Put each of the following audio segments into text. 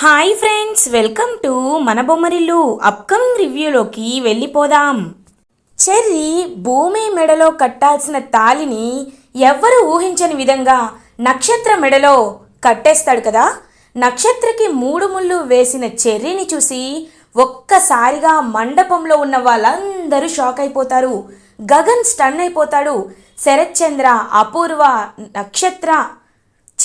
Hi friends welcome to మన Bommarillu upcoming రివ్యూలోకి వెళ్ళిపోదాం. Cherry భూమి మెడలో కట్టాల్సిన తాలిని ఎవ్వరూ ఊహించని విధంగా నక్షత్ర మెడలో కట్టేస్తాడు కదా? నక్షత్రకి మూడు ముళ్ళు వేసిన చెర్రీని చూసి ఒక్కసారిగా మండపంలో ఉన్న వాళ్ళందరూ షాక్ అయిపోతారు. గగన్ స్టన్ అయిపోతాడు. శరత్చంద్ర అపూర్వ నక్షత్ర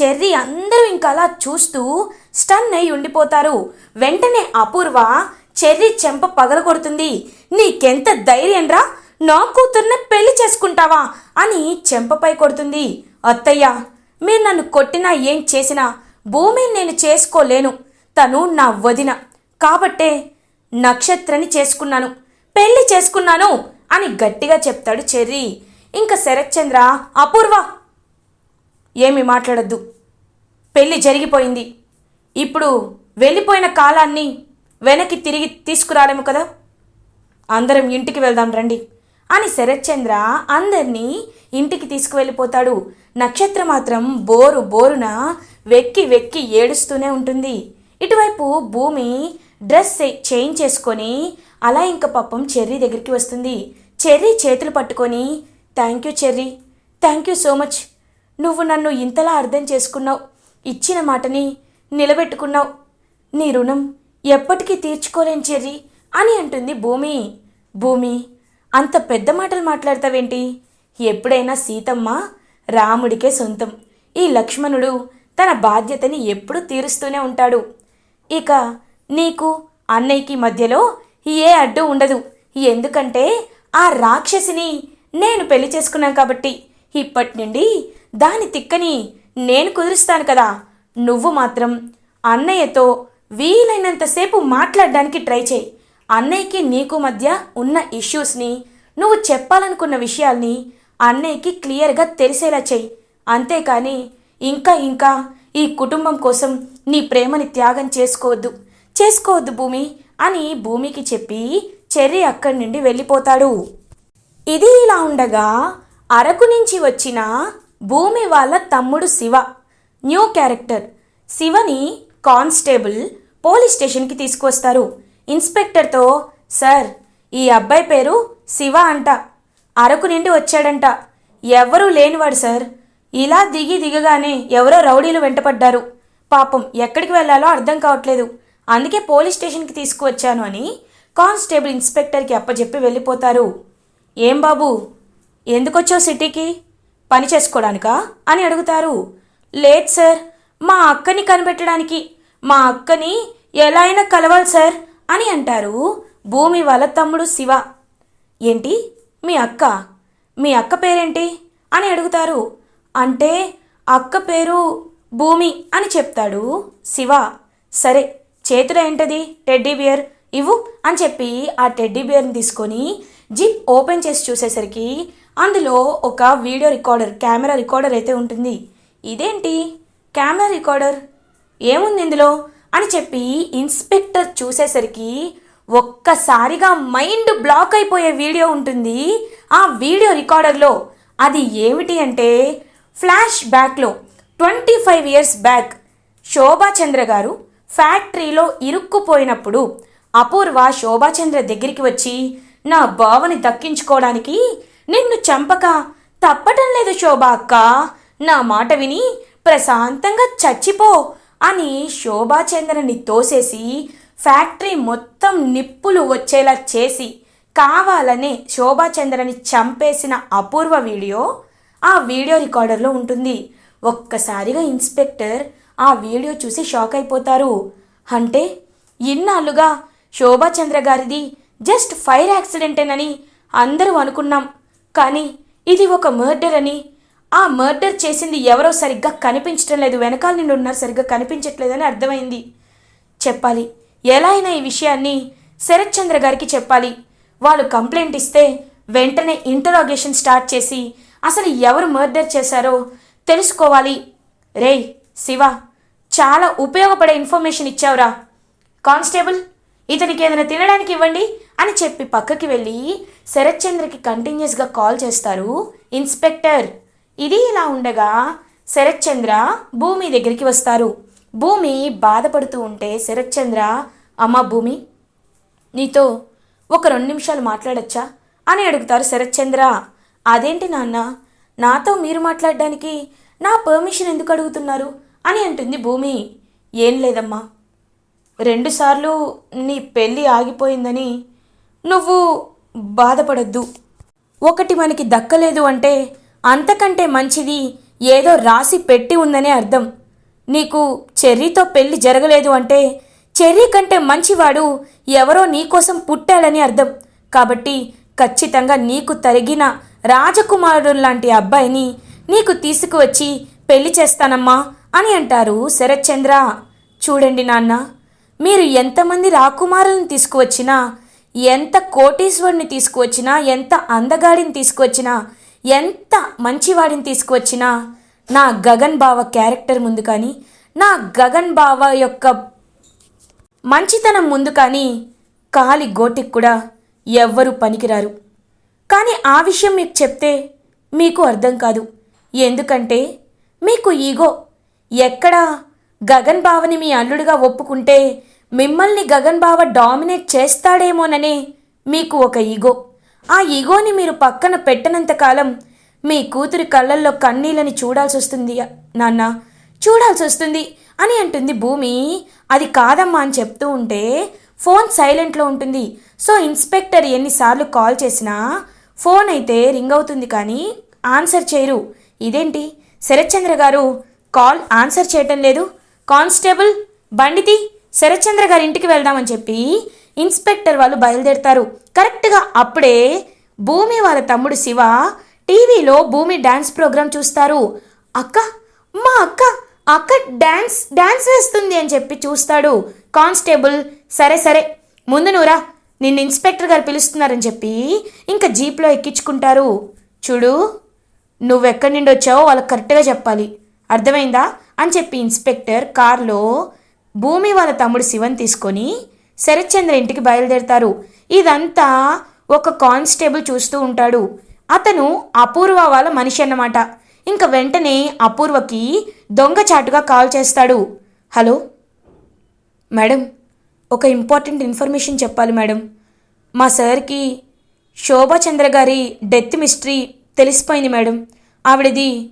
చెర్రీ అందరూ ఇంకా అలా చూస్తూ స్టన్ అయి ఉండిపోతారు. వెంటనే అపూర్వ చెర్రీ చెంప పగలగొడుతుంది. నీకెంత ధైర్యం రా? నా కూతుర్ని పెళ్ళి చేసుకుంటావా? అని చెంపపై కొడుతుంది. అత్తయ్య మీరు నన్ను కొట్టినా ఏం చేసినా భూమిని నేను చేసుకోలేను. తను నా వదిన. కాబట్టే నక్షత్రని చేసుకున్నాను. పెళ్ళి చేసుకున్నాను అని గట్టిగా చెప్తాడు చెర్రీ. ఇంకా శరత్చంద్ర అపూర్వ ఏమి మాట్లాడద్దు. పెళ్ళి జరిగిపోయింది. ఇప్పుడు వెళ్ళిపోయిన కాలాన్ని వెనక్కి తిరిగి తీసుకురాలేము కదా? అందరం ఇంటికి వెళ్దాం రండి అని శరత్చంద్ర అందరినీ ఇంటికి తీసుకువెళ్ళిపోతాడు. నక్షత్ర మాత్రం బోరు బోరున వెక్కి వెక్కి ఏడుస్తూనే ఉంటుంది. ఇటువైపు భూమి డ్రెస్ చేంజ్ చేసుకొని అలా ఇంక పాపం చెర్రీ దగ్గరికి వస్తుంది. చెర్రీ చేతులు పట్టుకొని thank you Cherry thank you so much. నువ్వు నన్ను ఇంతలా అర్థం చేసుకున్నావు. ఇచ్చిన మాటని నిలబెట్టుకున్నావు. నీ రుణం ఎప్పటికీ తీర్చుకోలేని చెర్రీ అని అంటుంది భూమి. భూమి అంత పెద్ద మాటలు మాట్లాడతావేంటి? ఎప్పుడైనా సీతమ్మ రాముడికే సొంతం. ఈ లక్ష్మణుడు తన బాధ్యతని ఎప్పుడూ తీరుస్తూనే ఉంటాడు. ఇక నీకు అన్నయ్యకి మధ్యలో ఏ అడ్డు ఉండదు. ఎందుకంటే ఆ రాక్షసిని నేను పెళ్ళి చేసుకున్నాను కాబట్టి. ఇప్పటి నుండి దాని తిక్కని నేను కుదురుస్తాను కదా. నువ్వు మాత్రం అన్నయ్యతో వీలైనంతసేపు మాట్లాడడానికి ట్రై చేయి. అన్నయ్యకి నీకు మధ్య ఉన్న ఇష్యూస్ని నువ్వు చెప్పాలనుకున్న విషయాల్ని అన్నయ్యకి క్లియర్గా తెలిసేలా చెయ్యి అంతేకాని ఇంకా ఇంకా ఈ కుటుంబం కోసం నీ ప్రేమని త్యాగం చేసుకోవద్దు. చేసుకోవద్దు భూమి అని భూమికి చెప్పి చెర్రి అక్కడి నుండి వెళ్ళిపోతాడు. ఇది ఇలా ఉండగా అరకు నుంచి వచ్చిన భూమి వాళ్ళ తమ్ముడు Shiva. New character. శివని constable police స్టేషన్కి తీసుకొస్తారు ఇన్స్పెక్టర్తో సార్ ఈ అబ్బాయి పేరు శివ అంట. అరకు నుండి వచ్చాడంట. ఎవరూ లేనివాడు సార్. ఇలా దిగి దిగగానే ఎవరో రౌడీలు వెంటపడ్డారు. పాపం ఎక్కడికి వెళ్ళాలో అర్థం కావట్లేదు. అందుకే పోలీస్ స్టేషన్కి తీసుకువచ్చాను అని కానిస్టేబుల్ ఇన్స్పెక్టర్కి అప్పచెప్పి వెళ్ళిపోతారు. ఏం బాబు? ఎందుకొచ్చావు సిటీకి? పని చేసుకోవడానికా అని అడుగుతారు. లేదు సార్ మా అక్కని కనిపెట్టడానికి. మా అక్కని ఎలా అయినా కలవాలి సార్ అని అంటారు భూమి వాళ్ళ తమ్ముడు శివ. ఏంటి? మీ అక్క? మీ అక్క పేరేంటి? అని అడుగుతారు. అంటే అక్క పేరు భూమి అని చెప్తాడు శివ. సరే చేతిలో ఏంటది? టెడ్డీ బియర్ ఇవ్వు అని చెప్పి ఆ టెడ్డీ బియర్ని తీసుకొని జిప్ ఓపెన్ చేసి చూసేసరికి అందులో ఒక వీడియో రికార్డర్ కెమెరా రికార్డర్ అయితే ఉంటుంది. ఇదేంటి? Camera recorder? ఏముంది ఇందులో? అని చెప్పి ఇన్స్పెక్టర్ చూసేసరికి ఒక్కసారిగా మైండ్ బ్లాక్ అయిపోయే వీడియో ఉంటుంది ఆ వీడియో రికార్డర్లో. అది ఏమిటి అంటే ఫ్లాష్ బ్యాక్లో twenty five years back Shobhachandra గారు ఫ్యాక్టరీలో ఇరుక్కుపోయినప్పుడు అపూర్వ శోభాచంద్ర దగ్గరికి వచ్చి నా బావని దక్కించుకోవడానికి నిన్ను చంపక? తప్పటం లేదు శోభ అక్క. నా మాట విని ప్రశాంతంగా చచ్చిపో అని శోభాచంద్రని తోసేసి ఫ్యాక్టరీ మొత్తం నిప్పులు వచ్చేలా చేసి కావాలనే శోభాచంద్రని చంపేసిన అపూర్వ వీడియో ఆ వీడియో రికార్డర్లో ఉంటుంది. ఒక్కసారిగా ఇన్స్పెక్టర్ ఆ వీడియో చూసి షాక్ అయిపోతారు. అంటే ఇన్నాళ్ళుగా శోభాచంద్ర గారిది జస్ట్ ఫైర్ యాక్సిడెంటేనని అందరూ అనుకున్నాం. కానీ ఇది ఒక మర్డర్ అని. ఆ మర్డర్ చేసింది ఎవరో సరిగ్గా కనిపించడం లేదు. వెనకాల నుండి ఉన్నారు సరిగ్గా కనిపించట్లేదని అర్థమైంది. చెప్పాలి. ఎలా అయినా ఈ విషయాన్ని శరత్ చంద్ర గారికి చెప్పాలి. వాళ్ళు కంప్లైంట్ ఇస్తే వెంటనే ఇంటరాగేషన్ స్టార్ట్ చేసి అసలు ఎవరు మర్డర్ చేశారో తెలుసుకోవాలి. రేయ్ శివ చాలా ఉపయోగపడే ఇన్ఫర్మేషన్ ఇచ్చావురా. కానిస్టేబుల్ ఇతనికి ఏదైనా తినడానికి ఇవ్వండి అని చెప్పి పక్కకి వెళ్ళి శరత్చంద్రకి కంటిన్యూస్గా కాల్ చేస్తారు. ఇన్స్పెక్టర్ ఇది ఇలా ఉండగా శరత్చంద్ర భూమి దగ్గరికి వస్తారు. భూమి బాధపడుతూ ఉంటే శరత్చంద్ర అమ్మ భూమి నీతో ఒక రెండు నిమిషాలు మాట్లాడచ్చా? అని అడుగుతారు శరత్చంద్ర. అదేంటి నాన్న నాతో మీరు మాట్లాడడానికి నా పర్మిషన్ ఎందుకు అడుగుతున్నారు? అని అంటుంది భూమి. ఏం లేదమ్మా రెండుసార్లు నీ పెళ్ళి ఆగిపోయిందని నువ్వు బాధపడద్దు. ఒకటి మనకి దక్కలేదు అంటే అంతకంటే మంచిది ఏదో రాసి పెట్టి ఉందనే అర్థం. నీకు చెర్రీతో పెళ్ళి జరగలేదు అంటే చెర్రీ కంటే మంచివాడు ఎవరో నీకోసం పుట్టాడని అర్థం. కాబట్టి ఖచ్చితంగా నీకు తరిగిన రాజకుమారుడు లాంటి అబ్బాయిని నీకు తీసుకువచ్చి పెళ్ళి చేస్తానమ్మా అని అంటారు శరత్చంద్ర. చూడండి నాన్న మీరు ఎంతమంది రాకుమారులను తీసుకువచ్చినా ఎంత కోటీశ్వరుని తీసుకువచ్చినా ఎంత అందగాడిని తీసుకువచ్చినా ఎంత మంచివాడిని తీసుకువచ్చినా నా గగన్ బావ క్యారెక్టర్ ముందు కానీ నా గగన్ బావ యొక్క మంచితనం ముందు కానీ కాలి గోటికి కూడా ఎవ్వరూ పనికిరారు. కానీ ఆ విషయం మీకు చెప్తే మీకు అర్థం కాదు. ఎందుకంటే మీకు ఈగో ఎక్కడ గగన్ బావని మీ అల్లుడిగా ఒప్పుకుంటే మిమ్మల్ని గగన్ బావ డామినేట్ చేస్తాడేమోననే మీకు ఒక ఈగో. ఆ ఈగోని మీరు పక్కన పెట్టనంతకాలం మీ కూతురి కళ్ళల్లో కన్నీళ్ళని చూడాల్సి వస్తుంది నాన్న. చూడాల్సి వస్తుంది అని అంటుంది భూమి. అది కాదమ్మా అని చెప్తూ ఉంటే ఫోన్ సైలెంట్లో ఉంటుంది. సో ఇన్స్పెక్టర్ ఎన్నిసార్లు కాల్ చేసినా ఫోన్ అయితే రింగ్ అవుతుంది కానీ ఆన్సర్ చేయరు. ఇదేంటి? శరత్చంద్ర గారు కాల్ ఆన్సర్ చేయటం లేదు. కానిస్టేబుల్ బండితి శరత్చంద్ర గారి ఇంటికి వెళ్దామని చెప్పి ఇన్స్పెక్టర్ వాళ్ళు బయలుదేరుతారు. కరెక్ట్గా అప్పుడే భూమి వాళ్ళ తమ్ముడు శివ టీవీలో భూమి డ్యాన్స్ ప్రోగ్రాం చూస్తారు. అక్క మా అక్క అక్క డ్యాన్స్ డ్యాన్స్ వేస్తుంది అని చెప్పి చూస్తాడు. కానిస్టేబుల్ సరే సరే ముందు నువ్వురా నిన్ను ఇన్స్పెక్టర్ గారు పిలుస్తున్నారని చెప్పి ఇంకా జీప్లో ఎక్కించుకుంటారు. చూడు నువ్వెక్కడి నుండి వచ్చావో వాళ్ళకి కరెక్ట్గా చెప్పాలి. అర్థమైందా? అని చెప్పి ఇన్స్పెక్టర్ కార్లో భూమి వాళ్ళ తమ్ముడు శివన్ తీసుకొని శరత్చంద్ర ఇంటికి బయలుదేరతారు. ఇదంతా ఒక కానిస్టేబుల్ చూస్తూ ఉంటాడు. అతను అపూర్వ వాళ్ళ మనిషి అన్నమాట. ఇంకా వెంటనే అపూర్వకి దొంగచాటుగా కాల్ చేస్తాడు. హలో? మేడం ఒక ఇంపార్టెంట్ ఇన్ఫర్మేషన్ చెప్పాలి మేడం. మా సార్కి శోభాచంద్ర గారి డెత్ మిస్టరీ తెలిసిపోయింది మేడం. ఆవిడది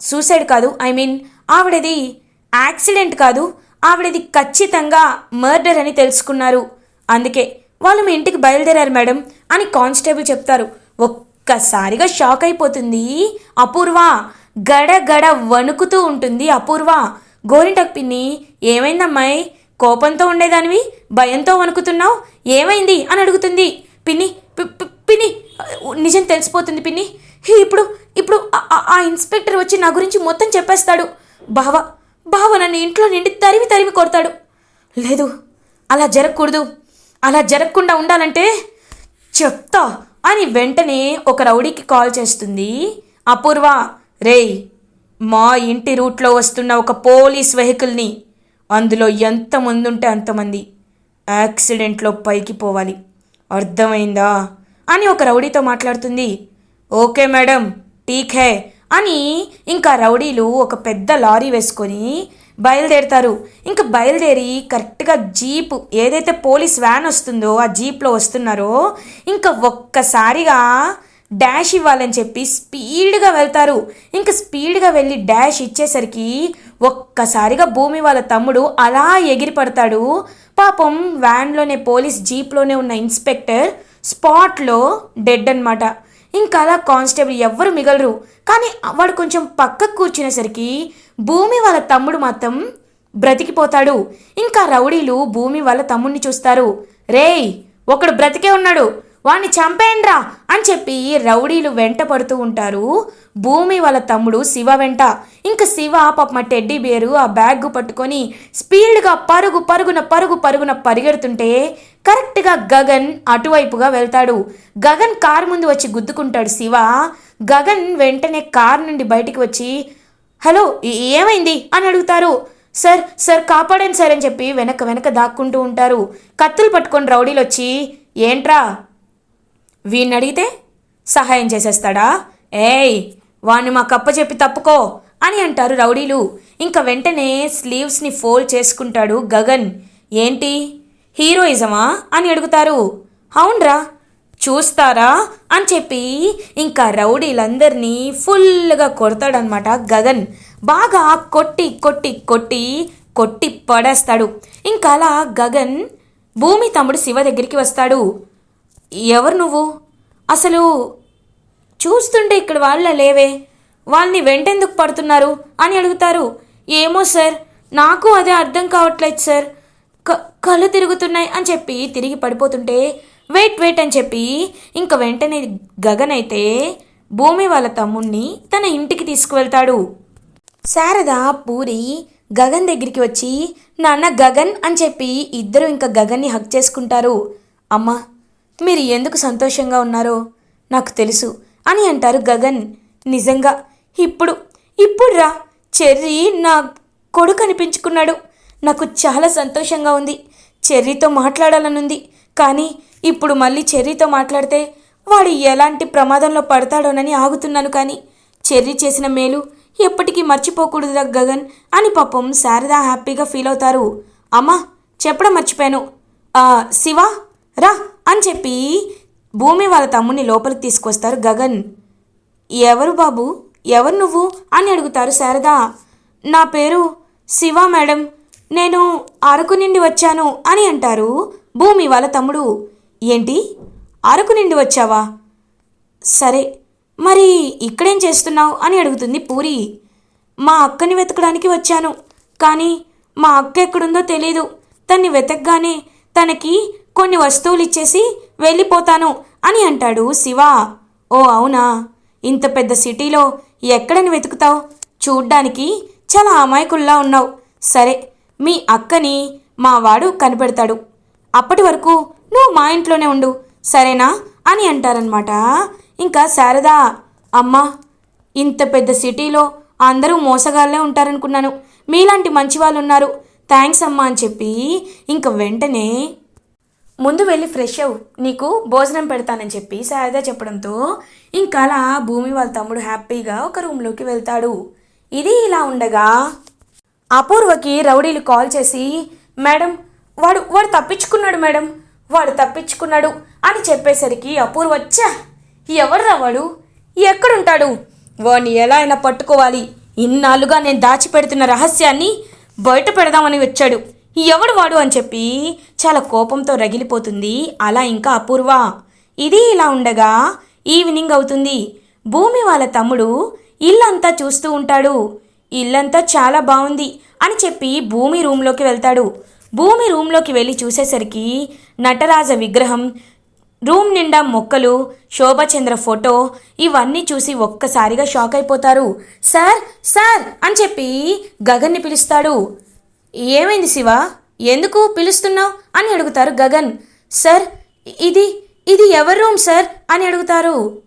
సూసైడ్ కాదు ఐ మీన్ ఆవిడది యాక్సిడెంట్ కాదు ఆవిడది ఖచ్చితంగా మర్డర్ అని తెలుసుకున్నారు. అందుకే వాళ్ళు మీ ఇంటికి బయలుదేరారు మేడం అని కానిస్టేబుల్ చెప్తారు. ఒక్కసారిగా షాక్ అయిపోతుంది. అపూర్వ గడ గడ వణుకుతూ ఉంటుంది అపూర్వ. గోరింటకు పిన్ని ఏమైందమ్మాయి? కోపంతో ఉండేదానివి? భయంతో వణుకుతున్నావు? ఏమైంది? అని అడుగుతుంది. పిన్ని పి- పిన్ని నిజం తెలిసిపోతుంది పిన్ని. ఇప్పుడు ఇప్పుడు ఆ- ఆ- ఇన్స్పెక్టర్ వచ్చి నా గురించి మొత్తం చెప్పేస్తాడు. బావా బావ నన్ను ఇంట్లో నిండి తరిమి తరిమి కొడతాడు. లేదు అలా జరగకూడదు. అలా జరగకుండా ఉండాలంటే చెప్తా అని వెంటనే ఒక రౌడీకి కాల్ చేస్తుంది అపూర్వ. రేయ్ మా ఇంటి రూట్లో వస్తున్న ఒక పోలీస్ వెహికల్ని అందులో ఎంతమంది ఉంటే అంతమంది యాక్సిడెంట్లో పైకి పోవాలి. అర్థమైందా? అని ఒక రౌడీతో మాట్లాడుతుంది. ఓకే మేడం టీక్ హే. అని ఇంకా రౌడీలు ఒక పెద్ద లారీ వేసుకొని బయలుదేరుతారు. ఇంకా బయలుదేరి కరెక్ట్గా జీప్ ఏదైతే పోలీస్ వ్యాన్ వస్తుందో ఆ జీప్లో వస్తున్నారో ఇంకా ఒక్కసారిగా డాష్ ఇవ్వాలని చెప్పి స్పీడ్గా వెళ్తారు. ఇంకా స్పీడ్గా వెళ్ళి డాష్ ఇచ్చేసరికి ఒక్కసారిగా భూమి వాళ్ళ తమ్ముడు అలా ఎగిరి పడతాడు పాపం వ్యాన్లోనే పోలీస్ జీప్లోనే ఉన్న ఇన్స్పెక్టర్ స్పాట్లో డెడ్ అన్నమాట. ఇంకా అలా కానిస్టేబుల్ ఎవ్వరు మిగలరు. కానీ వాడు కొంచెం పక్కకు కూర్చునేసరికి భూమి వాళ్ళ తమ్ముడు మాత్రం బ్రతికిపోతాడు. ఇంకా రౌడీలు భూమి వాళ్ళ తమ్ముడిని చూస్తారు. రేయ్ ఒకడు బ్రతికే ఉన్నాడు. వాణ్ణి చంపేయండ్రా అని చెప్పి రౌడీలు వెంట పడుతూ ఉంటారు. భూమి వాళ్ళ తమ్ముడు శివ వెంట. ఇంకా శివ పాప మా టెడ్డీ బేరు ఆ బ్యాగ్ పట్టుకొని స్పీడ్గా పరుగు పరుగున పరుగు పరుగున పరిగెడుతుంటే కరెక్ట్గా గగన్ అటువైపుగా వెళ్తాడు. గగన్ కారు ముందు వచ్చి గుద్దుకుంటాడు శివ. గగన్ వెంటనే కార్ నుండి బయటికి వచ్చి హలో ఏమైంది? అని అడుగుతారు. సార్ సార్ కాపాడండి సార్ అని చెప్పి వెనక వెనక దాక్కుంటూ ఉంటారు. కత్తులు పట్టుకొని రౌడీలు వచ్చి ఏంట్రా వీణ్ణి అడిగితే సహాయం చేసేస్తాడా? ఏయ్ వాణ్ణి మా కప్ప చెప్పి తప్పుకో అని అంటారు రౌడీలు. ఇంకా వెంటనే స్లీవ్స్ని ఫోల్డ్ చేసుకుంటాడు గగన్. ఏంటి? హీరోయిజమా? అని అడుగుతారు. అవునరా చూస్తారా? అని చెప్పి ఇంకా రౌడీలందరినీ ఫుల్గా కొడతాడనమాట గగన్. బాగా కొట్టి కొట్టి కొట్టి కొట్టి పడేస్తాడు. ఇంకా అలా గగన్ భూమి తమ్ముడు శివ దగ్గరికి వస్తాడు. ఎవరు నువ్వు? అసలు చూస్తుంటే ఇక్కడ వాళ్ళ లేవే. వాళ్ళని వెంటెందుకు పడుతున్నారు అని అడుగుతారు. ఏమో సార్ నాకు అదే అర్థం కావట్లేదు సార్. క కళ్ళు తిరుగుతున్నాయి అని చెప్పి తిరిగి పడిపోతుంటే వెయిట్ వెయిట్ అని చెప్పి ఇంక వెంటనే గగన్ అయితే భూమి వాళ్ళ తమ్ముణ్ణి తన ఇంటికి తీసుకువెళ్తాడు. శారద పూరి గగన్ దగ్గరికి వచ్చి నాన్న గగన్ అని చెప్పి ఇద్దరు ఇంకా గగన్ని హక్ చేసుకుంటారు. అమ్మా మీరు ఎందుకు సంతోషంగా ఉన్నారో నాకు తెలుసు అని అంటారు గగన్. నిజంగా ఇప్పుడు ఇప్పుడు రా చెర్రీ నా కొడుకు అనిపించుకున్నాడు. నాకు చాలా సంతోషంగా ఉంది. చెర్రీతో మాట్లాడాలనుంది. కానీ ఇప్పుడు మళ్ళీ చెర్రీతో మాట్లాడితే వాడు ఎలాంటి ప్రమాదంలో పడతాడోనని ఆగుతున్నాను కానీ చెర్రీ చేసిన మేలు ఎప్పటికీ మర్చిపోకూడదురా గగన్ అని పాపం శారద హ్యాపీగా ఫీల్ అవుతారు. అమ్మా చెప్పడం మర్చిపోయాను. శివ రా. అని చెప్పి భూమి వాళ్ళ తమ్ముడిని లోపలికి తీసుకొస్తారు గగన్. ఎవరు బాబు? ఎవరు నువ్వు? అని అడుగుతారు శారద. నా పేరు శివ మేడం. నేను అరకు నుండి వచ్చాను అని అంటారు భూమి వాళ్ళ తమ్ముడు. ఏంటి? అరకు నుండి వచ్చావా? సరే మరి ఇక్కడేం చేస్తున్నావు అని అడుగుతుంది పూరి. మా అక్కని వెతకడానికి వచ్చాను కానీ మా అక్క ఎక్కడుందో తెలీదు. తన్ని వెతకగానే తనకి కొన్ని వస్తువులు ఇచ్చేసి వెళ్ళిపోతాను అని అంటాడు శివ. ఓ అవునా? ఇంత పెద్ద సిటీలో ఎక్కడని వెతుకుతావు? చూడ్డానికి చాలా అమాయకుల్లా ఉన్నావు. సరే మీ అక్కని మా వాడు కనిపెడతాడు. అప్పటి వరకు నువ్వు మా ఇంట్లోనే ఉండు సరేనా? అని అంటారనమాట ఇంకా శారదా అమ్మా ఇంత పెద్ద సిటీలో అందరూ మోసగాళ్ళే ఉంటారనుకున్నాను. మీలాంటి మంచి వాళ్ళు ఉన్నారు థ్యాంక్స్ అమ్మా అని చెప్పి ఇంక వెంటనే ముందు వెళ్ళి ఫ్రెష్ అవ్వు. నీకు భోజనం పెడతానని చెప్పి శారద చెప్పడంతో ఇంకా అలా భూమి వాళ్ళ తమ్ముడు హ్యాపీగా ఒక రూమ్లోకి వెళ్తాడు. ఇది ఇలా ఉండగా అపూర్వకి రౌడీలు కాల్ చేసి మేడం వాడు వాడు తప్పించుకున్నాడు మేడం వాడు తప్పించుకున్నాడు అని చెప్పేసరికి అపూర్వ వచ్చా ఎవర్రా వాడు? ఎక్కడుంటాడు? వాడిని ఎలా అయినా పట్టుకోవాలి. ఇన్నాళ్ళుగా నేను దాచిపెడుతున్న రహస్యాన్ని బయట పెడదామని వచ్చాడు. ఎవడు వాడు అని చెప్పి చాలా కోపంతో రగిలిపోతుంది. అలా ఇంకా అపూర్వ. ఇది ఇలా ఉండగా ఈవినింగ్ అవుతుంది. భూమి వాళ్ళ తమ్ముడు ఇల్లంతా చూస్తూ ఉంటాడు. ఇల్లంతా చాలా బాగుంది అని చెప్పి భూమి రూమ్లోకి వెళ్తాడు. భూమి రూమ్లోకి వెళ్ళి చూసేసరికి నటరాజ విగ్రహం రూమ్ నిండా మొక్కలు శోభచంద్ర ఫోటో ఇవన్నీ చూసి ఒక్కసారిగా షాక్ అయిపోతారు. సార్ సార్ అని చెప్పి గగన్ని పిలుస్తాడు. ఏమైంది శివ? ఎందుకు పిలుస్తున్నావు? అని అడుగుతారు గగన్. సార్ ఇది ఇది ఎవరి రూమ్ సార్? అని అడుగుతారు.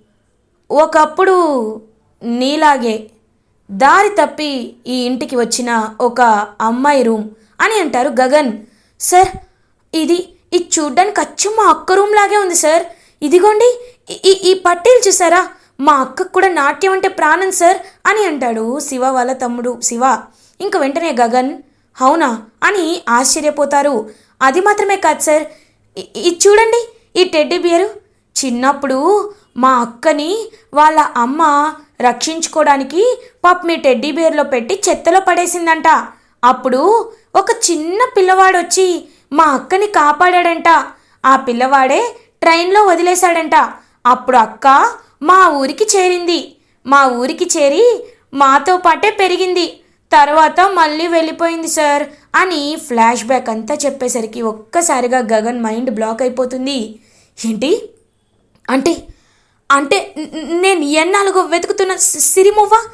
ఒకప్పుడు నీలాగే దారి తప్పి ఈ ఇంటికి వచ్చిన ఒక అమ్మాయి రూమ్ అని అంటారు గగన్. సార్ ఇది ఇది చూడ్డానికి అచ్చు మా అక్క రూమ్ లాగే ఉంది సార్. ఇదిగోండి ఈ- ఈ పట్టీలు చూసారా? మా అక్కకు కూడా నాట్యం అంటే ప్రాణం సార్ అని అంటాడు శివ వాళ్ళ తమ్ముడు శివ. ఇంక వెంటనే గగన్ అవునా? అని ఆశ్చర్యపోతారు. అది మాత్రమే కాదు సార్. ఇది చూడండి ఈ టెడ్డీ బియరు. చిన్నప్పుడు మా అక్కని వాళ్ళ అమ్మ రక్షించుకోవడానికి పాప మీ టెడ్డీ బియర్లో పెట్టి చెత్తలో పడేసిందంట. అప్పుడు ఒక చిన్న పిల్లవాడు వచ్చి మా అక్కని కాపాడాడంట. ఆ పిల్లవాడే ట్రైన్లో వదిలేశాడంట. అప్పుడు అక్క మా ఊరికి చేరింది. మా ఊరికి చేరి మాతో పాటే పెరిగింది. తర్వాత మళ్ళీ వెళ్ళిపోయింది సార్ అని ఫ్లాష్ బ్యాక్ అంతా చెప్పేసరికి ఒక్కసారిగా గగన్ మైండ్ బ్లాక్ అయిపోతుంది. ఏంటి? అంటే అంటే నేను ఎన్నాలుగో వెతుకుతున్న సిరిమువ్వ?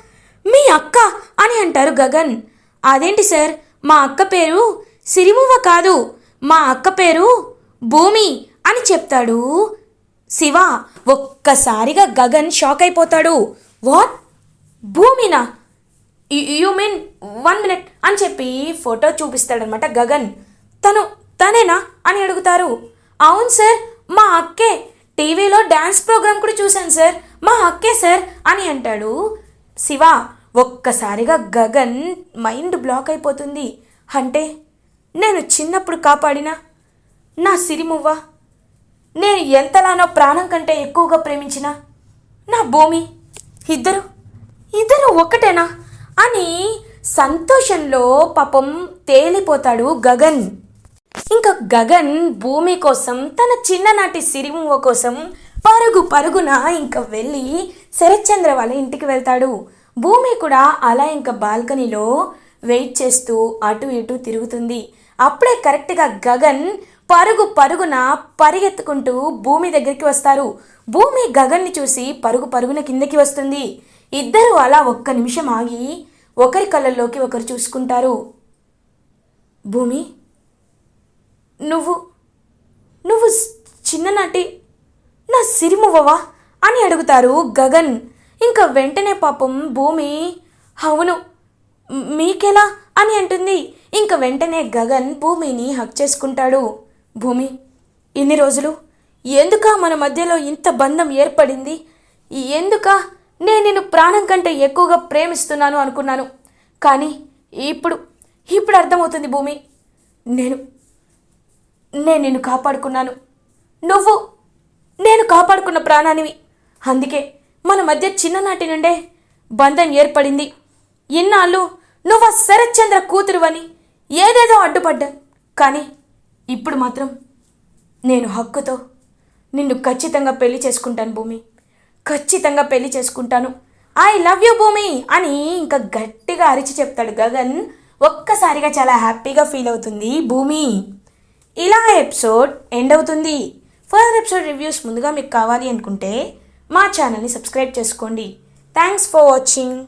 మీ అక్క? అని అంటారు గగన్. అదేంటి సార్? మా అక్క పేరు సిరిమువ్వ కాదు. మా అక్క పేరు భూమి అని చెప్తాడు. శివ ఒక్కసారిగా గగన్ షాక్ అయిపోతాడు. వాట్? భూమినా? యూ మీన్ వన్ మినిట్ అని చెప్పి ఫోటో చూపిస్తాడనమాట గగన్. తను తనేనా అని అడుగుతారు. అవును సార్ మా అక్కే టీవీలో డ్యాన్స్ ప్రోగ్రామ్ కూడా చూశాను సార్. మా అక్కే సార్ అని అంటాడు. శివ ఒక్కసారిగా గగన్ మైండ్ బ్లాక్ అయిపోతుంది. అంటే నేను చిన్నప్పుడు కాపాడిన నా సిరిమువ్వ. నేను ఎంతలానో ప్రాణం కంటే ఎక్కువగా ప్రేమించిన నా భూమి. ఇద్దరు ఇద్దరు ఒక్కటేనా అని సంతోషంలో పాపం తేలిపోతాడు గగన్. ఇంకా గగన్ భూమి కోసం తన చిన్ననాటి సిరిమువ కోసం పరుగు పరుగున ఇంకా వెళ్ళి శరత్చంద్ర వాళ్ళ ఇంటికి వెళ్తాడు. భూమి కూడా అలా ఇంకా బాల్కనీలో వెయిట్ చేస్తూ అటు ఇటు తిరుగుతుంది. అప్పుడే కరెక్ట్గా గగన్ పరుగు పరుగున పరిగెత్తుకుంటూ భూమి దగ్గరికి వస్తారు. భూమి గగన్ని చూసి పరుగు పరుగున కిందకి వస్తుంది. ఇద్దరు అలా ఒక్క నిమిషం ఆగి ఒకరి కళ్ళల్లోకి ఒకరు చూసుకుంటారు. భూమి నువ్వు నువ్వు చిన్ననాటి నా సిరిమువ్వవా అని అడుగుతారు గగన్. ఇంకా వెంటనే పాపం భూమి అవును మీకెలా అని అంటుంది. ఇంకా వెంటనే గగన్ భూమిని హక్ చేసుకుంటాడు. భూమి ఇన్ని రోజులు ఎందుక మన మధ్యలో ఇంత బంధం ఏర్పడింది? ఎందుక నేను నిన్ను ప్రాణం కంటే ఎక్కువగా ప్రేమిస్తున్నాను అనుకున్నాను. కానీ ఇప్పుడు ఇప్పుడు అర్థమవుతుంది భూమి. నేను నేను నిన్ను కాపాడుకున్నాను. నువ్వు నేను కాపాడుకున్న ప్రాణానివి. అందుకే మన మధ్య చిన్ననాటి నుండే బంధం ఏర్పడింది. ఇన్నాళ్ళు నువ్వు ఆ శరత్చంద్ర కూతురువని ఏదేదో అడ్డుపడ్డా. కానీ ఇప్పుడు మాత్రం నేను హక్కుతో నిన్ను ఖచ్చితంగా పెళ్ళి చేసుకుంటాను భూమి. ఖచ్చితంగా పెళ్ళి చేసుకుంటాను. ఐ లవ్ యూ భూమి అని ఇంకా గట్టిగా అరిచి చెప్తాడు గగన్. ఒక్కసారిగా చాలా హ్యాపీగా ఫీల్ అవుతుంది భూమి. ఇలా ఎపిసోడ్ ఎండ్ అవుతుంది. ఫర్దర్ ఎపిసోడ్ రివ్యూస్ ముందుగా మీకు కావాలి అనుకుంటే మా ఛానల్ని సబ్స్క్రైబ్ చేసుకోండి. Thanks for watching.